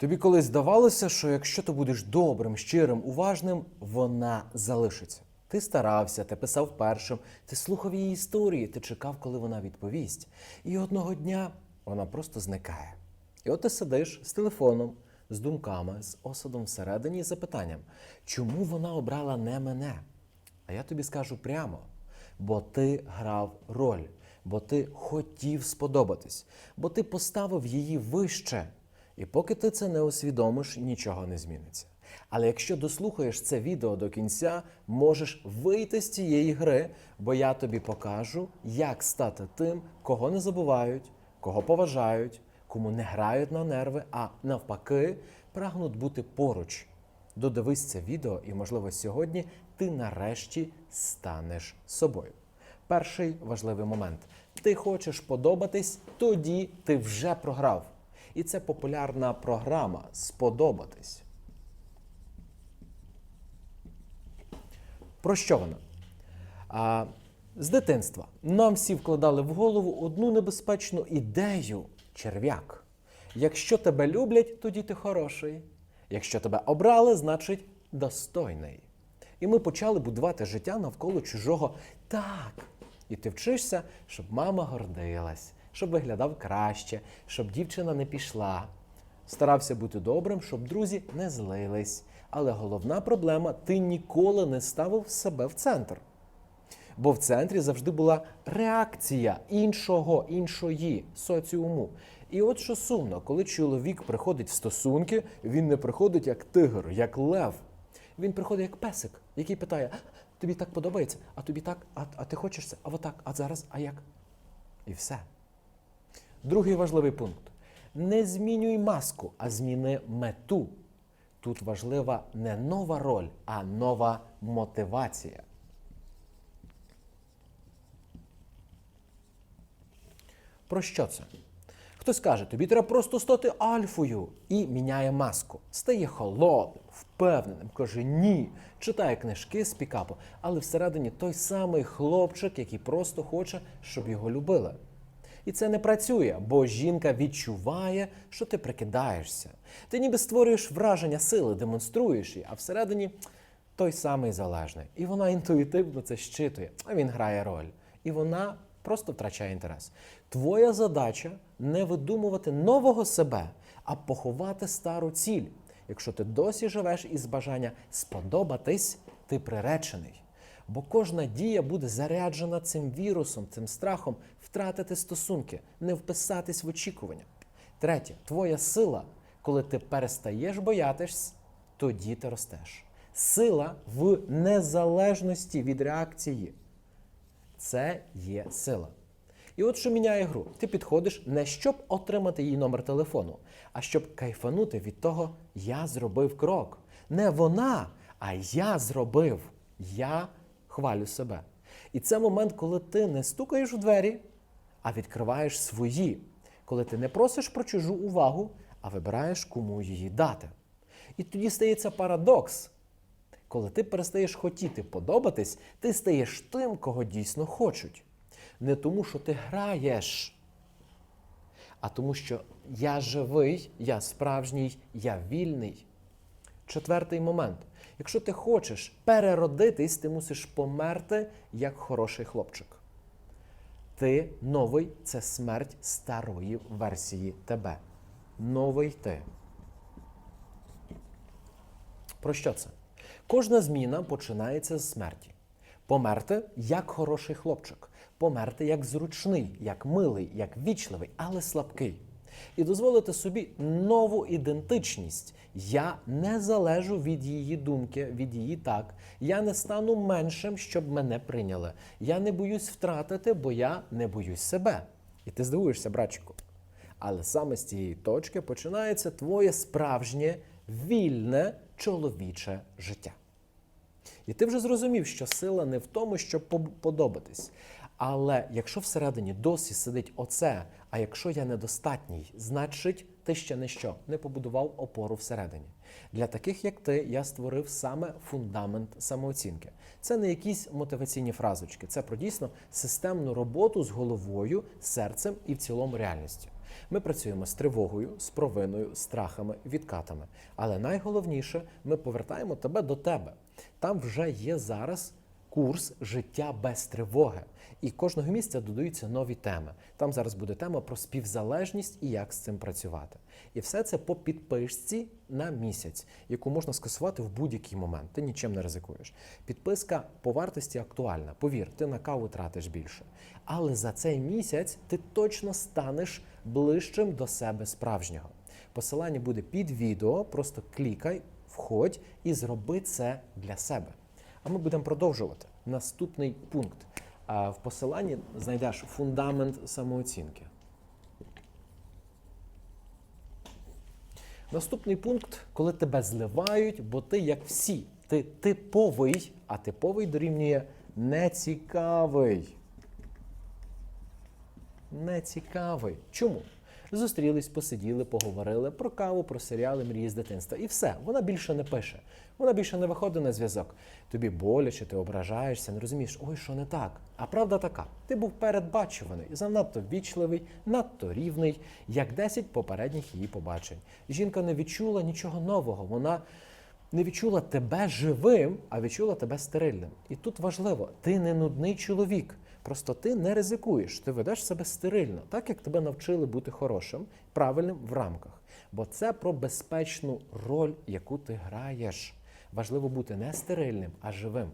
Тобі колись здавалося, що якщо ти будеш добрим, щирим, уважним, вона залишиться. Ти старався, ти писав першим, ти слухав її історії, ти чекав, коли вона відповість. І одного дня вона просто зникає. І от ти сидиш з телефоном, з думками, з осадом всередині і запитанням, чому вона обрала не мене? А я тобі скажу прямо, бо ти грав роль, бо ти хотів сподобатись, бо ти поставив її вище. І поки ти це не усвідомиш, нічого не зміниться. Але якщо дослухаєш це відео до кінця, можеш вийти з цієї гри, бо я тобі покажу, як стати тим, кого не забувають, кого поважають, кому не грають на нерви, а навпаки, прагнуть бути поруч. Додивись це відео, і, можливо, сьогодні ти нарешті станеш собою. Перший важливий момент: ти хочеш подобатись, тоді ти вже програв. І це популярна програма сподобатись. Про що вона? А, з дитинства нам всі вкладали в голову одну небезпечну ідею черв'як. Якщо тебе люблять, тоді ти хороший. Якщо тебе обрали, значить достойний. І ми почали будувати життя навколо чужого так. І ти вчишся, щоб мама гордилась, щоб виглядав краще, щоб дівчина не пішла. Старався бути добрим, щоб друзі не злились. Але головна проблема ти ніколи не ставив себе в центр. Бо в центрі завжди була реакція іншого, іншої соціуму. І от що сумно, коли чоловік приходить в стосунки, він не приходить як тигр, як лев. Він приходить як песик, який питає: тобі так подобається, а тобі так, а, а ти хочеш це, а отак, а зараз, а як? І все. Другий важливий пункт: не змінюй маску, а зміни мету. Тут важлива не нова роль, а нова мотивація. Про що це? Хтось каже, тобі треба просто стати альфою і міняє маску. Стає холодним, впевненим, каже ні, читає книжки з пікапу, але всередині той самий хлопчик, який просто хоче, щоб його любили. І це не працює, бо жінка відчуває, що ти прикидаєшся. Ти ніби створюєш враження сили, демонструєш її, а всередині той самий залежний. І вона інтуїтивно це щитує, а він грає роль. І вона просто втрачає інтерес. Твоя задача не видумувати нового себе, а поховати стару ціль. Якщо ти досі живеш із бажання сподобатись, ти приречений. Бо кожна дія буде заряджена цим вірусом, цим страхом втратити стосунки, не вписатись в очікування. Третє, твоя сила, коли ти перестаєш боятись, тоді ти ростеш. Сила в незалежності від реакції. Це є сила. І от що міняє гру. Ти підходиш не щоб отримати її номер телефону, а щоб кайфанути від того, я зробив крок. Не вона, а я зробив. Я хвалю себе. І це момент, коли ти не стукаєш у двері, а відкриваєш свої, коли ти не просиш про чужу увагу, а вибираєш, кому її дати. І тоді стається парадокс. Коли ти перестаєш хотіти подобатись, ти стаєш тим, кого дійсно хочуть. Не тому, що ти граєш, а тому, що я живий, я справжній, я вільний. Четвертий момент. Якщо ти хочеш переродитись, ти мусиш померти як хороший хлопчик. Ти новий це смерть старої версії тебе. Новий ти. Про що це? Кожна зміна починається з смерті. Померти як хороший хлопчик, померти як зручний, як милий, як вічливий, але слабкий. І дозволити собі нову ідентичність. Я не залежу від її думки, від її так. Я не стану меншим, щоб мене прийняли. Я не боюсь втратити, бо я не боюсь себе. І ти здивуєшся, братчику. Але саме з цієї точки починається твоє справжнє вільне чоловіче життя. І ти вже зрозумів, що сила не в тому, щоб подобатись. Але якщо всередині досі сидить оце, а якщо я недостатній, значить ти ще не що, не побудував опору всередині. Для таких, як ти, я створив саме фундамент самооцінки. Це не якісь мотиваційні фразочки, це про дійсно системну роботу з головою, серцем і в цілому реальністю. Ми працюємо з тривогою, з провиною, страхами, відкатами. Але найголовніше, ми повертаємо тебе до тебе. Там вже є зараз курс життя без тривоги. І кожного місяця додаються нові теми. Там зараз буде тема про співзалежність і як з цим працювати. І все це по підписці на місяць, яку можна скасувати в будь-який момент. Ти нічим не ризикуєш. Підписка по вартості актуальна. Повір, ти на каву тратиш більше. Але за цей місяць ти точно станеш ближчим до себе справжнього. Посилання буде під відео. Просто клікай, входь і зроби це для себе. А ми будемо продовжувати. Наступний пункт. А В посиланні знайдеш фундамент самооцінки. Наступний пункт, коли тебе зливають, бо ти як всі. Ти типовий, а типовий дорівнює нецікавий. Нецікавий. Чому? Зустрілись, посиділи, поговорили про каву, про серіали, мрії з дитинства. І все, вона більше не пише. Вона більше не виходить на зв'язок. Тобі боляче, ти ображаєшся, не розумієш, ой, що не так. А правда така: ти був передбачуваний, занадто ввічливий, надто рівний, як 10 попередніх її побачень. Жінка не відчула нічого нового. Вона не відчула тебе живим, а відчула тебе стерильним. І тут важливо, ти не нудний чоловік. Просто ти не ризикуєш, ти ведеш себе стерильно, так як тебе навчили бути хорошим, правильним в рамках. Бо це про безпечну роль, яку ти граєш. Важливо бути не стерильним, а живим.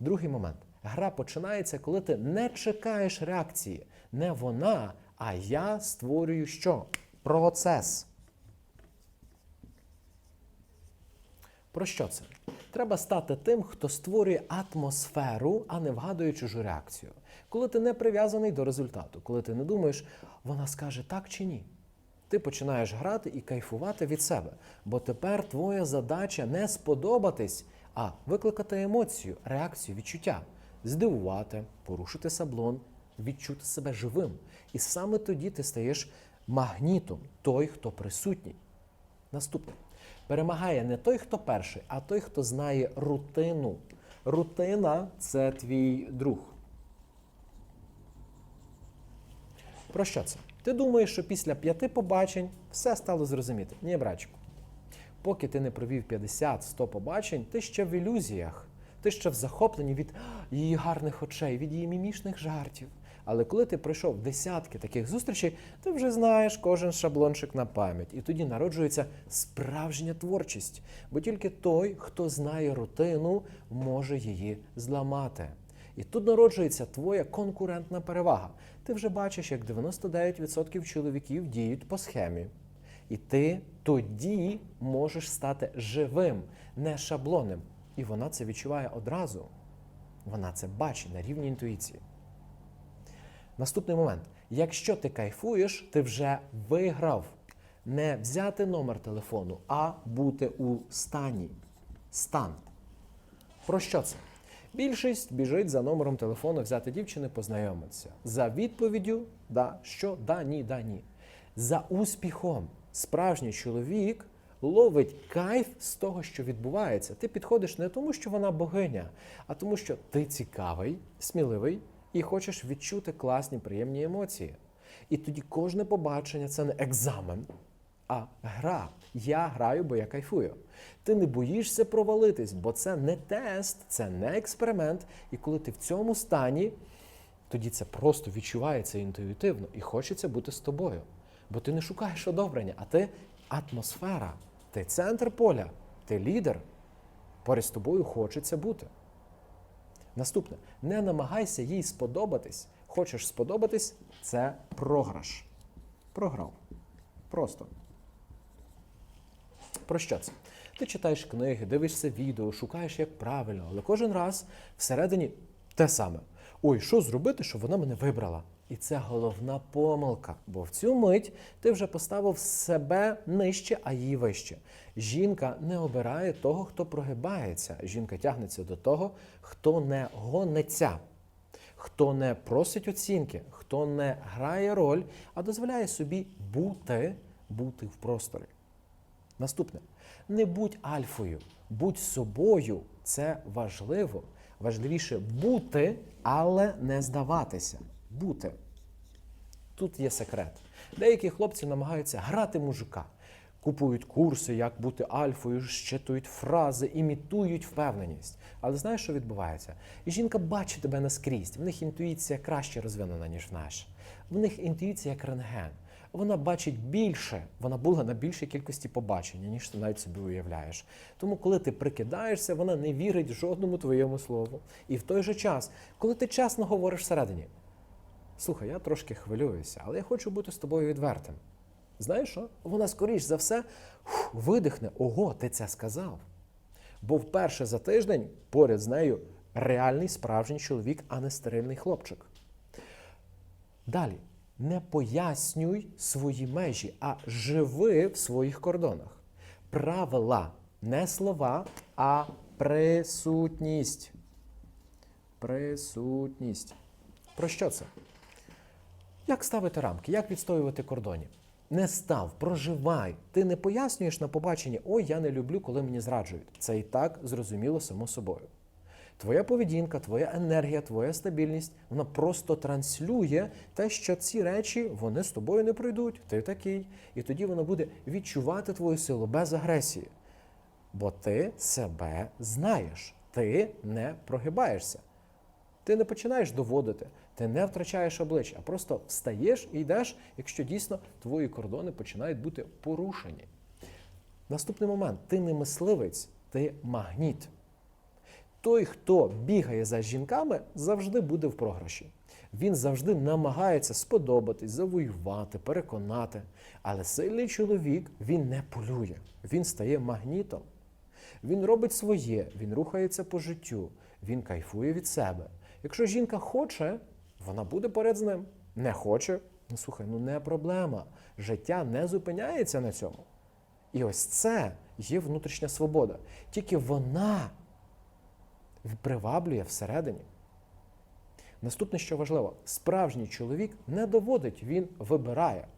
Другий момент. Гра починається, коли ти не чекаєш реакції. Не вона, а я створюю що? Процес. Про що це? Треба стати тим, хто створює атмосферу, а не вгадує чужу реакцію. Коли ти не прив'язаний до результату, коли ти не думаєш, вона скаже так чи ні. Ти починаєш грати і кайфувати від себе. Бо тепер твоя задача не сподобатись, а викликати емоцію, реакцію, відчуття, здивувати, порушити саблон, відчути себе живим. І саме тоді ти стаєш магнітом, той, хто присутній. Наступне. Перемагає не той, хто перший, а той, хто знає рутину. Рутина це твій друг. Про що це? Ти думаєш, що після п'яти побачень все стало зрозуміти. Ні, братчику. Поки ти не провів 50-100 побачень, ти ще в ілюзіях. Ти ще в захопленні від її гарних очей, від її мімішних жартів. Але коли ти пройшов десятки таких зустрічей, ти вже знаєш кожен шаблончик на пам'ять. І тоді народжується справжня творчість. Бо тільки той, хто знає рутину, може її зламати. І тут народжується твоя конкурентна перевага. Ти вже бачиш, як 99% чоловіків діють по схемі. І ти тоді можеш стати живим, не шаблонним. І вона це відчуває одразу. Вона це бачить на рівні інтуїції. Наступний момент. Якщо ти кайфуєш, ти вже виграв. Не взяти номер телефону, а бути у стані. Стан. Про що це? Більшість біжить за номером телефону взяти дівчини, познайомитися. За відповіддю да, що да, ні, да, ні. За успіхом справжній чоловік ловить кайф з того, що відбувається. Ти підходиш не тому, що вона богиня, а тому, що ти цікавий, сміливий і хочеш відчути класні, приємні емоції. І тоді кожне побачення це не екзамен, а гра. Я граю, бо я кайфую. Ти не боїшся провалитись, бо це не тест, це не експеримент. І коли ти в цьому стані, тоді це просто відчувається інтуїтивно і хочеться бути з тобою. Бо ти не шукаєш одобрення, а ти атмосфера, ти центр поля, ти лідер. Поряд з тобою хочеться бути. Наступне, не намагайся їй сподобатись. Хочеш сподобатись це програш. Програв. Просто. Про що це? Ти читаєш книги, дивишся відео, шукаєш, як правильно, але кожен раз всередині те саме. Ой, що зробити, щоб вона мене вибрала? І це головна помилка, бо в цю мить ти вже поставив себе нижче, а її вище. Жінка не обирає того, хто прогибається. Жінка тягнеться до того, хто не гониться, хто не просить оцінки, хто не грає роль, а дозволяє собі бути, бути в просторі. Наступне. Не будь альфою, будь собою. Це важливо. Важливіше бути, але не здаватися. Бути. Тут є секрет. Деякі хлопці намагаються грати мужика. Купують курси, як бути альфою, щитують фрази, імітують впевненість. Але знаєш, що відбувається? Жінка бачить тебе наскрізь. В них інтуїція краще розвинена, ніж в наша. В них інтуїція як рентген. Вона бачить більше, вона була на більшій кількості побачення, ніж ти навіть собі уявляєш. Тому, коли ти прикидаєшся, вона не вірить жодному твоєму слову. І в той же час, коли ти чесно говориш всередині, слухай, я трошки хвилююся, але я хочу бути з тобою відвертим. Знаєш що? Вона, скоріш за все, видихне, ого, ти це сказав. Бо вперше за тиждень поряд з нею реальний справжній чоловік, а не стерильний хлопчик. Далі, не пояснюй свої межі, а живи в своїх кордонах. Правила не слова, а присутність. Присутність. Про що це? Як ставити рамки, як відстоювати кордони? Не став, проживай. Ти не пояснюєш на побаченні, ой, я не люблю, коли мені зраджують. Це і так зрозуміло само собою. Твоя поведінка, твоя енергія, твоя стабільність, вона просто транслює те, що ці речі вони з тобою не пройдуть. Ти такий. І тоді вона буде відчувати твою силу без агресії. Бо ти себе знаєш, ти не прогибаєшся. Ти не починаєш доводити, ти не втрачаєш обличчя, а просто встаєш і йдеш, якщо дійсно твої кордони починають бути порушені. Наступний момент: ти не мисливець, ти магніт. Той, хто бігає за жінками, завжди буде в програші. Він завжди намагається сподобатись, завоювати, переконати. Але сильний чоловік він не полює, він стає магнітом. Він робить своє, він рухається по життю, він кайфує від себе. Якщо жінка хоче, вона буде поряд з ним. Не хоче, ну слухай, ну не проблема. Життя не зупиняється на цьому. І ось це є внутрішня свобода. Тільки вона приваблює всередині. Наступне, що важливо, справжній чоловік не доводить, він вибирає.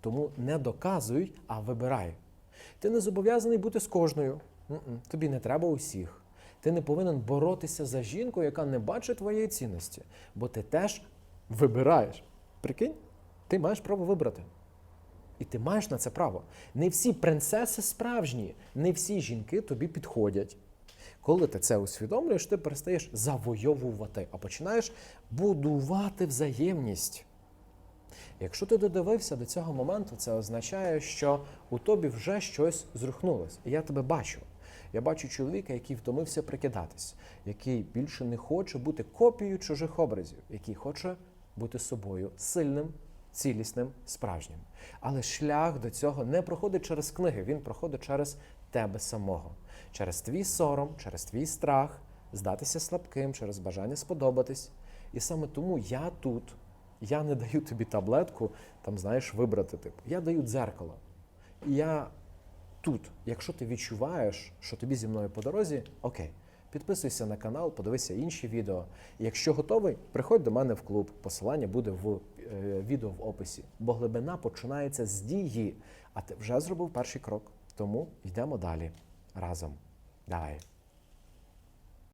Тому не доказуй, а вибирай. Ти не зобов'язаний бути з кожною. Тобі не треба усіх. Ти не повинен боротися за жінку, яка не бачить твоєї цінності, бо ти теж вибираєш. Прикинь, ти маєш право вибрати. І ти маєш на це право. Не всі принцеси справжні, не всі жінки тобі підходять. Коли ти це усвідомлюєш, ти перестаєш завойовувати, а починаєш будувати взаємність. Якщо ти додивився до цього моменту, це означає, що у тобі вже щось зрухнулося. Я тебе бачу. Я бачу чоловіка, який втомився прикидатись, який більше не хоче бути копією чужих образів, який хоче бути собою сильним, цілісним, справжнім. Але шлях до цього не проходить через книги, він проходить через тебе самого, через твій сором, через твій страх, здатися слабким, через бажання сподобатись. І саме тому я тут. Я не даю тобі таблетку, там, знаєш, вибрати типу. Я даю дзеркало. Я тут, якщо ти відчуваєш, що тобі зі мною по дорозі, окей, підписуйся на канал, подивися інші відео. Якщо готовий, приходь до мене в клуб. Посилання буде в е, відео в описі. Бо глибина починається з дії, а ти вже зробив перший крок. Тому йдемо далі разом. Давай.